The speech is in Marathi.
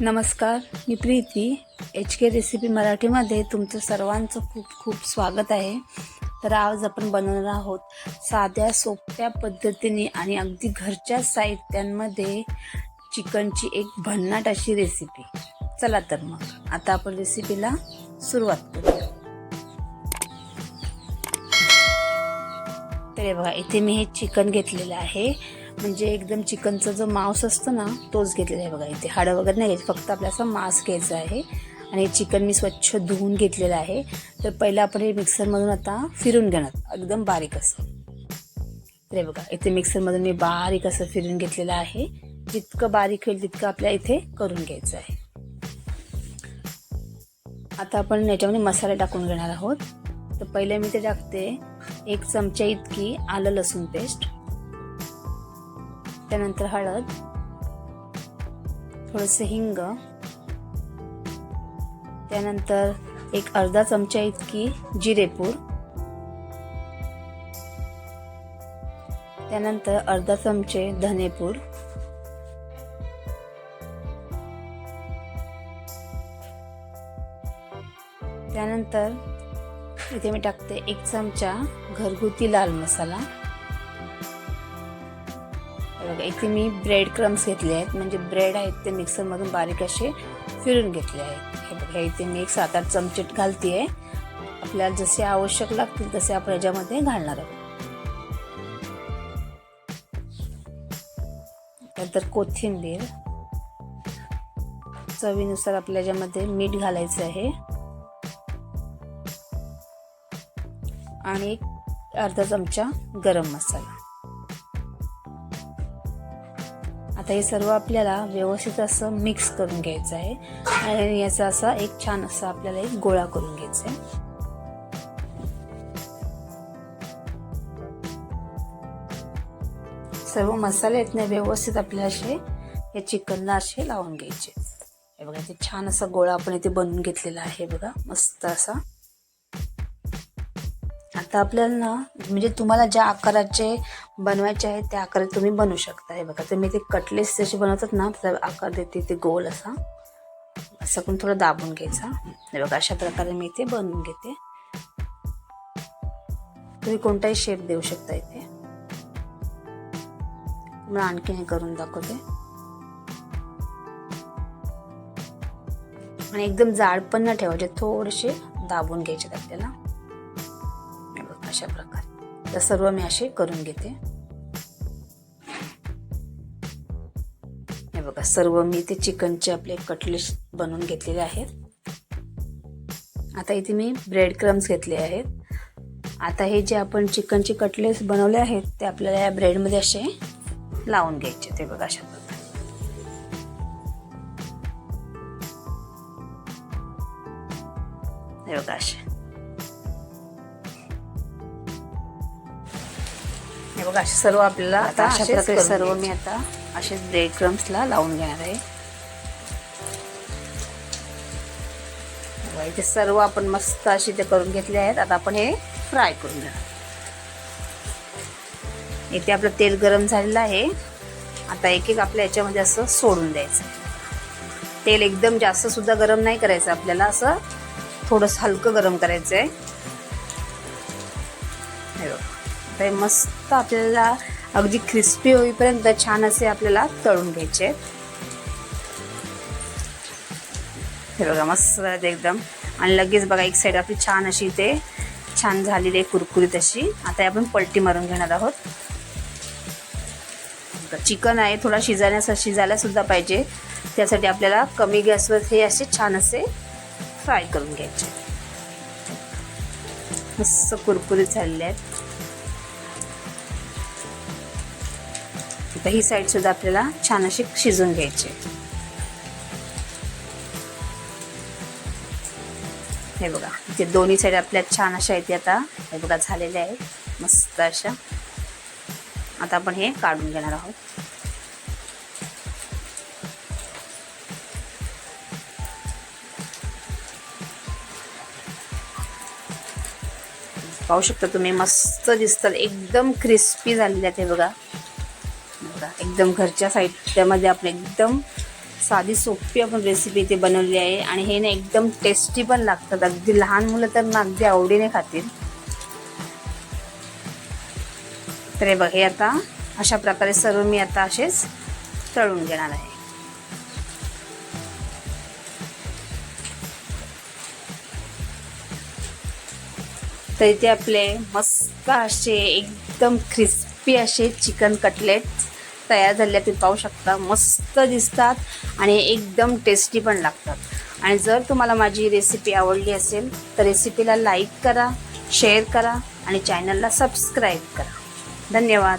नमस्कार मी प्रीती. एच के रेसिपी मराठीमध्ये तुमचं सर्वांचं खूप खूप स्वागत आहे. तर आज आपण बनवणार आहोत साध्या सोप्या पद्धतीने आणि अगदी घरच्या साहित्यांमध्ये चिकनची एक भन्नाट अशी रेसिपी चला तर मग आता आपण रेसिपीला सुरुवात करूया. तर बघा इथे मी हे चिकन घेतलेलं आहे. म्हणजे एकदम चिकनचा जो मांस असतो ना तोच घेतलेला आहे बघा इथे. हाडं वगैरे नाही घ्यायचं फक्त आपल्याला असं मांस घ्यायचं आहे. आणि चिकन मी स्वच्छ धुवून घेतलेलं आहे. तर पहिलं आपण हे मिक्सरमधून आता फिरून घेणार. एकदम बारीक असं. तर बघा इथे मिक्सरमधून मी बारीक असं फिरून घेतलेलं आहे. जितकं बारीक होईल तितकं आपल्या इथे करून घ्यायचं आहे. आता आपण याच्यामध्ये मसाले टाकून घेणार आहोत. तर पहिले मी ते टाकते. एक चमचा इतकी आलं लसूण पेस्ट त्यानंतर हळद थोडंसं हिंग त्यानंतर एक अर्धा चमचा इतकी जिरेपूर त्यानंतर अर्धा चमचे धनेपूड त्यानंतर इथे मी टाकते एक चमचा घरगुती लाल मसाला. बघा इथे मी ब्रेड क्रम्स घेतले आहेत. म्हणजे ब्रेड आहेत ते मिक्सरमधून बारीक असे फिरून घेतले आहेत. हे बघा इथे मी एक सात आठ चमचे घालते आहे आपल्याला जसे आवश्यक लागतील तसे आपण याच्यामध्ये घालणार आहोत. नंतर कोथिंबीर. चवीनुसार आपल्या याच्यामध्ये मीठ घालायचं आहे. आणि एक अर्धा चमचा गरम मसाला. आता हे सर्व आपल्याला व्यवस्थित असं मिक्स करून घ्यायचं आहे. आणि याचा असा एक छान असा आपल्याला एक गोळा करून घ्यायचा आहे. सर्व मसाले आहेत ना व्यवस्थित आपल्याला असे या चिकनला असे लावून घ्यायचे. हे बघा ते छान असा गोळा आपण इथे बनवून घेतलेला आहे बघा मस्त असा. आता आपल्याला ना म्हणजे तुम्हाला ज्या आकाराचे बनवायचे आहेत त्या आकारात तुम्ही बनवू शकता. हे बघा तुम्ही ते कटलेस जसे बनवतात ना त्याचा आकार देते ते गोल असा. असं करून थोडं दाबून घ्यायचा. हे बघा अशा प्रकारे मी ते बनवून घेते. तुम्ही कोणताही शेप देऊ शकता इथे. मला आणखी हे करून दाखवते. आणि एकदम जाड पण न ठेवायचे थोडेसे दाबून घ्यायचे आपल्याला. अशा प्रकारे. तर सर्व मी असे करून घेते. बघा सर्व मी ते चिकनचे आपले कटलेट्स बनवून घेतलेले आहेत. आता इथे मी ब्रेड क्रम्स घेतले आहेत. आता हे जे आपण चिकनचे कटलेट्स बनवले आहेत ते आपल्याला या ब्रेडमध्ये असे लावून घ्यायचे ते बघा अशा प्रकारे. हे बघा असे हे बघा असे सर्व आपल्याला आता अशा प्रकारे सर्व मी आता असे ब्रेड क्रम्सला लावून घेणार आहे. इथे सर्व आपण मस्त असे ते करून घेतले आहेत. आता आपण हे फ्राय करून घेणार. इथे आपलं तेल गरम झालेलं आहे. आता एक एक आपल्या याच्यामध्ये असं सोडून द्यायचं. तेल एकदम जास्त सुद्धा गरम नाही करायचं आपल्याला. असं थोडंसं हलकं गरम करायचं आहे हे मस्त आपल्याला अगदी क्रिस्पी होईपर्यंत छान असे आपल्याला तळून घ्यायचे. हे बघा मस्त एकदम. आणि लगेच बघा एक साईड आपली छान अशी ते छान झालेली आहे कुरकुरीत अशी. आता आपण पलटी मारून घेणार आहोत. चिकन आहे थोडा शिजण्यास शिजायला सुद्धा पाहिजे. त्यासाठी आपल्याला कमी गॅसवर हे असे छान असे फ्राय करून घ्यायचे. मस्त कुरकुरीत झालेले आहेत. आता ही साईड सुद्धा आपल्याला छान अशी शिजून घ्यायची. हे बघा इथे दोन्ही साईड आपल्या छान अशा आहेत आता. हे बघा झालेल्या आहेत. मस्त अशा. आता आपण हे काढून घेणार आहोत. पाहू शकता तुम्ही मस्त दिसतात. एकदम क्रिस्पी झालेले आहेत हे बघा. बघा एकदम घरच्या साहित्यामध्ये आपण एकदम साधी सोपी आपण रेसिपी इथे बनवली आहे. आणि हे ना एकदम टेस्टी पण लागतात. अगदी लहान मुलं तर ना अगदी आवडीने खातील. तर हे बघ हे आता अशा प्रकारे सर्व मी आता असेच तळून घेणार आहे. तर इथे आपले मस्त असे एकदम क्रिस्पी असे चिकन कटलेट तयार झाले तुम्ही पाहू शकता. मस्त दिसतात आणि एकदम टेस्टी पण लागतात. आणि जर तुम्हाला माझी रेसिपी आवडली असेल तर रेसिपीला लाईक करा शेअर करा आणि चॅनलला सबस्क्राईब करा. धन्यवाद.